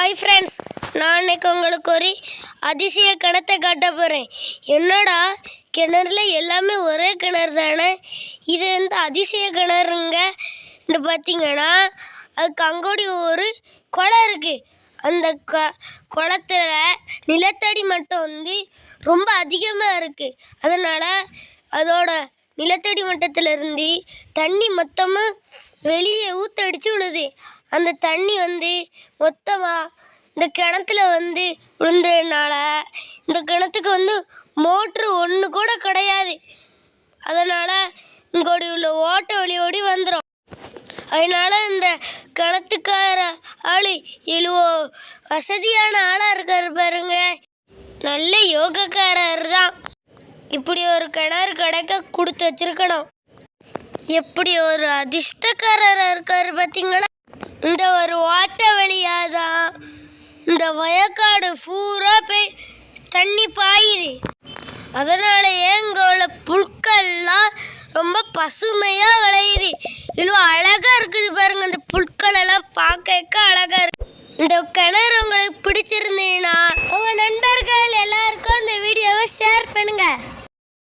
Hi friends நான் இன்னைக்கு உங்களுக்கு ஒரு அதிசய கிணத்தை காட்ட போகிறேன் என்னடா கிணறுல எல்லாமே ஒரே கிணறு தானே? இது வந்து அதிசய கிணறுங்க? இந்த பார்த்தீங்கன்னா அதுக்கு அங்கோடி ஒரு குளம் இருக்குது அந்த க குளத்துல நிலத்தடி மட்டம் வந்து ரொம்ப அதிகமாக இருக்குது அதனால் அதோட நிலத்தடி மட்டத்திலிருந்து தண்ணி மொத்தமாக வெளியே ஊற்றடிச்சு விழுது. அந்த தண்ணி வந்து மொத்தமாக இந்த கிணத்துல வந்து விழுந்ததுனால இந்த கிணத்துக்கு வந்து மோட்ரு ஒன்று கூட கிடையாது. அதனால் இங்கோடி உள்ள ஓட்ட வழியோடி வந்துடும் அதனால் இந்த கிணத்துக்கார ஆள் இழுவோ. வசதியான ஆளாக இருக்கார் பாருங்க. நல்ல யோகக்காரர் தான் இப்படி ஒரு கிணறு கிடைக்க கொடுத்து வச்சிருக்கணும். எப்படி ஒரு அதிர்ஷ்டக்காரர் இருக்காரு பார்த்தீங்களா இந்த ஒரு ஓட்ட வழியாக தான் இந்த வயக்காடு பூரா போய் தண்ணி பாயுது. அதனால ஏங்கோல உள்ள புற்கள்லாம் ரொம்ப பசுமையா விளையுது. இவ்வளோ அழகா இருக்குது பாருங்க இந்த புற்கள் எல்லாம் பார்க்க அழகா இருக்கு. இந்த கிணறு உங்களுக்கு பிடிச்சிருந்து